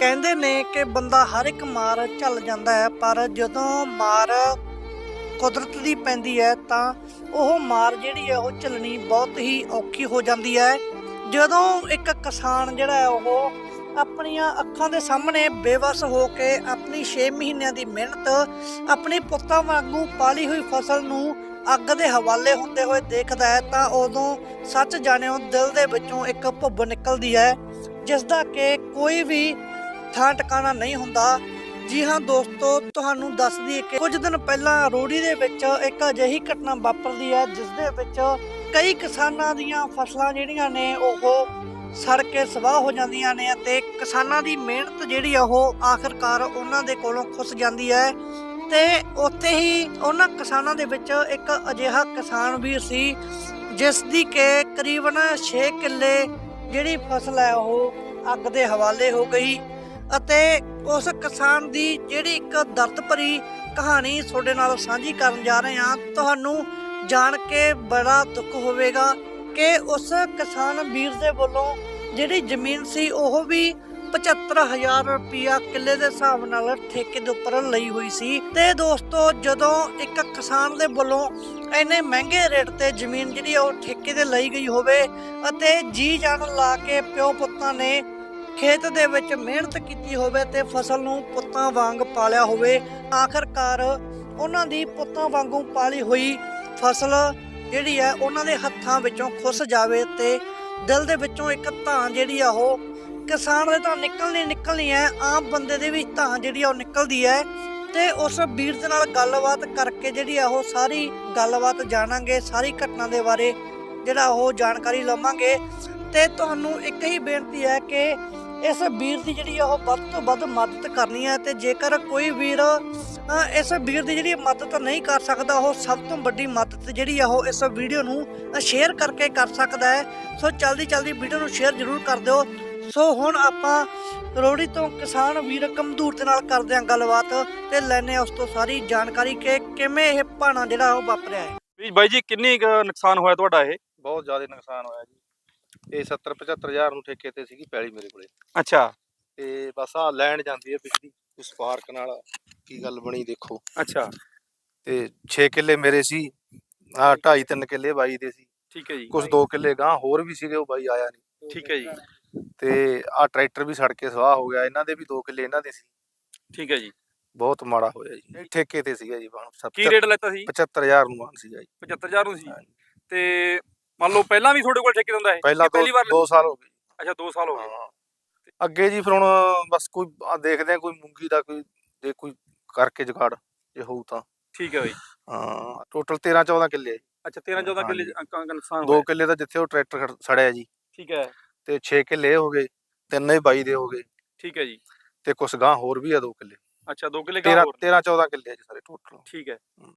ਕਹਿੰਦੇ ਨੇ ਕਿ ਬੰਦਾ ਹਰ ਇੱਕ ਮਾਰ ਝੱਲ ਜਾਂਦਾ ਹੈ, ਪਰ ਜਦੋਂ ਮਾਰ ਕੁਦਰਤ ਦੀ ਪੈਂਦੀ ਹੈ ਤਾਂ ਉਹ ਮਾਰ ਜਿਹੜੀ ਹੈ ਉਹ ਝੱਲਣੀ ਬਹੁਤ ਹੀ ਔਖੀ ਹੋ ਜਾਂਦੀ ਹੈ। ਜਦੋਂ ਇੱਕ ਕਿਸਾਨ ਜਿਹੜਾ ਹੈ ਉਹ ਆਪਣੀਆਂ ਅੱਖਾਂ ਦੇ ਸਾਹਮਣੇ ਬੇਵਸ ਹੋ ਕੇ ਆਪਣੀ 6 ਮਹੀਨਿਆਂ ਦੀ ਮਿਹਨਤ ਆਪਣੇ ਪੁੱਤਾਂ ਵਾਂਗੂ ਪਾਲੀ ਹੋਈ ਫਸਲ ਨੂੰ ਅੱਗ ਦੇ ਹਵਾਲੇ ਹੁੰਦੇ ਹੋਏ ਦੇਖਦਾ ਹੈ ਤਾਂ ਉਦੋਂ ਸੱਚ ਜਾਣਿਓ ਦਿਲ ਦੇ ਵਿੱਚੋਂ ਇੱਕ ਭੁੱਬ ਨਿਕਲਦੀ ਹੈ ਜਿਸ ਦਾ ਕਿ ਕੋਈ ਵੀ ਥਾਂ ਟਿਕਾਣਾ ਨਹੀਂ ਹੁੰਦਾ। ਜੀ ਹਾਂ ਦੋਸਤੋ, ਤੁਹਾਨੂੰ ਦੱਸ ਦਈਏ ਕਿ ਕੁਝ ਦਿਨ ਪਹਿਲਾਂ ਰੋੜੀ ਦੇ ਵਿੱਚ ਇੱਕ ਅਜਿਹੀ ਘਟਨਾ ਵਾਪਰਦੀ ਹੈ, ਜਿਸ ਦੇ ਵਿੱਚ ਕਈ ਕਿਸਾਨਾਂ ਦੀਆਂ ਫਸਲਾਂ ਜਿਹੜੀਆਂ ਨੇ, ਉਹ ਸੜ ਕੇ ਸਵਾਹ ਹੋ ਜਾਂਦੀਆਂ ਨੇ ਅਤੇ ਕਿਸਾਨਾਂ ਦੀ ਮਿਹਨਤ ਜਿਹੜੀ ਆ, ਉਹ ਆਖਰਕਾਰ ਉਹਨਾਂ ਦੇ ਕੋਲੋਂ ਖੁੱਸ ਜਾਂਦੀ ਹੈ। ਤੇ ਉੱਥੇ ਹੀ ਉਹਨਾਂ ਕਿਸਾਨਾਂ ਦੇ ਵਿੱਚ ਇੱਕ ਅਜਿਹਾ ਕਿਸਾਨ ਵੀ ਸੀ, ਜਿਸ ਦੀ ਕਿ ਕਰੀਬਨ 6 ਕਿੱਲੇ ਜਿਹੜੀ ਫਸਲ ਹੈ, ਉਹ ਅੱਗ ਦੇ ਹਵਾਲੇ ਹੋ ਗਈ। ਅਤੇ ਉਸ ਕਿਸਾਨ ਦੀ ਜਿਹੜੀ ਇੱਕ ਦਰਦ ਭਰੀ ਕਹਾਣੀ ਤੁਹਾਡੇ ਨਾਲ ਸਾਂਝੀ ਕਰਨ ਜਾ ਰਹੇ ਹਾਂ, ਤੁਹਾਨੂੰ ਜਾਣ ਕੇ ਬੜਾ ਦੁੱਖ ਹੋਵੇਗਾ ਕਿ ਉਸ ਕਿਸਾਨ ਵੀਰ ਦੇ ਵੱਲੋਂ ਜਿਹੜੀ ਜ਼ਮੀਨ ਸੀ, ਉਹ ਵੀ 75000 ਰੁਪਿਆ ਕਿੱਲੇ ਦੇ ਹਿਸਾਬ ਨਾਲ ਠੇਕੇ ਦੇ ਉੱਪਰ ਲਈ ਹੋਈ ਸੀ। ਤੇ ਦੋਸਤੋ, ਜਦੋਂ ਇੱਕ ਕਿਸਾਨ ਦੇ ਵੱਲੋਂ ਇੰਨੇ ਮਹਿੰਗੇ ਰੇਟ ਤੇ ਜ਼ਮੀਨ ਜਿਹੜੀ ਆ, ਉਹ ਠੇਕੇ ਤੇ ਲਈ ਗਈ ਹੋਵੇ ਅਤੇ ਜੀ ਜਾਨ ਲਾ ਕੇ ਪਿਓ ਪੁੱਤਾਂ ਨੇ ਖੇਤ ਦੇ ਵਿੱਚ ਮਿਹਨਤ ਕੀਤੀ ਹੋਵੇ ਤੇ ਫਸਲ ਨੂੰ ਪੁੱਤਾਂ ਵਾਂਗ ਪਾਲਿਆ ਹੋਵੇ, ਆਖਰਕਾਰ ਉਹਨਾਂ ਦੀ ਪੁੱਤਾਂ ਵਾਂਗੂ ਪਾਲੀ ਹੋਈ ਫਸਲ ਜਿਹੜੀ ਹੈ ਉਹਨਾਂ ਦੇ ਹੱਥਾਂ ਵਿੱਚੋਂ ਖੁੱਸ ਜਾਵੇ ਤੇ ਦਿਲ ਦੇ ਵਿੱਚੋਂ ਇੱਕ ਧਾਂ ਜਿਹੜੀ ਆ ਉਹ ਕਿਸਾਨ ਦੇ ਤਾਂ ਨਿਕਲਣੀ ਨਿਕਲਣੀ ਹੈ, ਆਮ ਬੰਦੇ ਦੇ ਵੀ ਧਾਂ ਜਿਹੜੀ ਆ ਉਹ ਨਿਕਲਦੀ ਹੈ ਤੇ ਉਸ ਵੀਰ ਦੇ ਨਾਲ ਗੱਲਬਾਤ ਕਰਕੇ ਜਿਹੜੀ ਆ ਉਹ ਸਾਰੀ ਗੱਲਬਾਤ ਜਾਣਾਂਗੇ, ਸਾਰੀ ਘਟਨਾ ਦੇ ਬਾਰੇ ਜਿਹੜਾ ਉਹ ਜਾਣਕਾਰੀ ਲਵਾਂਗੇ ਤੇ ਤੁਹਾਨੂੰ ਇੱਕ ਹੀ ਬੇਨਤੀ ਹੈ ਕਿ ਇਸ ਵੀਰ ਦੀ ਜਿਹੜੀ ਆ ਉਹ ਵੱਧ ਤੋਂ ਵੱਧ ਮਦਦ ਕਰਨੀ ਹੈ ਤੇ ਜੇਕਰ ਕੋਈ ਵੀਰ ਇਸ ਵੀਰ ਦੀ ਜਿਹੜੀ ਮਦਦ ਨਹੀਂ ਕਰ ਸਕਦਾ ਉਹ ਸਭ ਤੋਂ ਵੱਡੀ ਮਦਦ ਜਿਹੜੀ ਆ ਉਹ ਇਸ ਵੀਡੀਓ ਨੂੰ ਸ਼ੇਅਰ ਕਰਕੇ ਕਰ ਸਕਦਾ ਹੈ। ਸੋ ਜਲਦੀ ਜਲਦੀ ਵੀਡੀਓ ਨੂੰ ਸ਼ੇਅਰ ਜ਼ਰੂਰ ਕਰ ਦਿਓ। ਸੋ ਹੁਣ ਆਪਾਂ ਰੋੜੀ ਤੋਂ ਕਿਸਾਨ ਵੀਰ ਕਮਦੂਰ ਦੇ ਨਾਲ ਕਰਦੇ ਹਾਂ ਗੱਲਬਾਤ ਤੇ ਲੈਣੇ ਉਸ ਤੋਂ ਸਾਰੀ ਜਾਣਕਾਰੀ ਕਿ ਕਿਵੇਂ ਇਹ ਭਾਣਾ ਜਿਹੜਾ ਉਹ ਵਾਪਰਿਆ ਹੈ। ਵੀ ਬਾਈ ਜੀ ਕਿੰਨੀ ਕੁ ਨੁਕਸਾਨ ਹੋਇਆ ਤੁਹਾਡਾ ਇਹ? ਬਹੁਤ ਜ਼ਿਆਦਾ ਨੁਕਸਾਨ ਹੋਇਆ ਜੀ। ਇਹ 70 75000 ਨੂੰ ਠੇਕੇ ਤੇ ਸੀਗੀ ਪੈਲੀ ਮੇਰੇ ਕੋਲੇ। ਅੱਛਾ। ਤੇ ਬਸ ਆ ਲੈਣ ਜਾਂਦੀ ਹੈ ਬਿਜਲੀ ਉਸ ਪਾਰਕ ਨਾਲ ਕੀ ਗੱਲ ਬਣੀ ਦੇਖੋ। ਅੱਛਾ। ਤੇ 6 ਕਿੱਲੇ ਮੇਰੇ ਸੀ ਆ 2.5 3 ਕਿੱਲੇ ਬਾਈ ਦੇ ਸੀ। ਠੀਕ ਹੈ ਜੀ। ਕੁਝ 2 ਕਿੱਲੇ ਗਾਂ ਹੋਰ ਵੀ ਸੀਗੇ ਉਹ ਬਾਈ ਆਇਆ ਨਹੀਂ ਠੀਕ ਹੈ ਜੀ। ਤੇ ਆ ਟਰੈਕਟਰ ਵੀ ਸੜ ਕੇ ਸਵਾਹ ਹੋ ਗਿਆ ਇਹਨਾਂ ਦੇ ਵੀ 2 ਕਿੱਲੇ ਇਹਨਾਂ ਦੇ ਸੀ। ਠੀਕ ਹੈ ਜੀ। ਬਹੁਤ ਮਾੜਾ ਹੋਇਆ ਜੀ। ਠੇਕੇ ਤੇ ਸੀਗਾ ਜੀ ਬਾਣ ਕੀ ਰੇਟ ਲੈਤਾ ਸੀ? 75000 ਨੂੰ ਮਾਨ ਸੀਗਾ ਜੀ। 75000 ਨੂੰ ਸੀ। ਤੇ ਮੰਨ ਲਓ ਪਹਿਲਾਂ ਵੀ ਤੁਹਾਡੇ ਕੋਲ ਠੇਕੇ ਦਿੰਦਾ ਹੈ ਪਹਿਲਾਂ ਵਾਰ 2 ਸਾਲ ਹੋ ਗਏ। ਅੱਛਾ 2 ਸਾਲ ਹੋ ਗਏ। ਅੱਗੇ ਜੀ ਫਿਰ ਹੁਣ ਬਸ ਕੋਈ ਆ ਦੇਖਦੇ ਆ ਕੋਈ ਮੂੰਗੀ ਦਾ ਕੋਈ ਜੇ ਕੋਈ ਕਰਕੇ ਜੁਗਾੜ ਜੇ ਹੋਊ ਤਾਂ। ਠੀਕ ਹੈ ਬਾਈ। ਹਾਂ ਟੋਟਲ 13 14 ਕਿੱਲੇ ਅੱਛਾ 13 14 ਕਿੱਲੇ ਨੁਕਸਾਨ ਦੋ ਹੋਇਆ। ਕਿੱਲੇ ਤਾਂ ਜਿੱਥੇ ਉਹ ਟਰੈਕਟਰ ਸੜਿਆ ਜੀ। ਠੀਕ ਹੈ। ਤੇ 6 ਕਿੱਲੇ ਇਹ ਹੋ ਗਏ ਤਿੰਨ ਹੀ ਬਾਈ ਦੇ ਹੋ ਗਏ। ਠੀਕ ਹੈ ਜੀ। ਤੇ ਕੁਛ ਗਾਂ ਹੋਰ ਵੀ ਆ ਦੋ ਕਿੱਲੇ। ਅੱਛਾ 2 ਕਿੱਲੇ 13 ਗਾਂ ਹੋਰ ਨੇ। 13 14 ਕਿੱਲੇ ਜੀ ਸਾਰੇ ਟੋਟਲ। ਠੀਕ ਹੈ।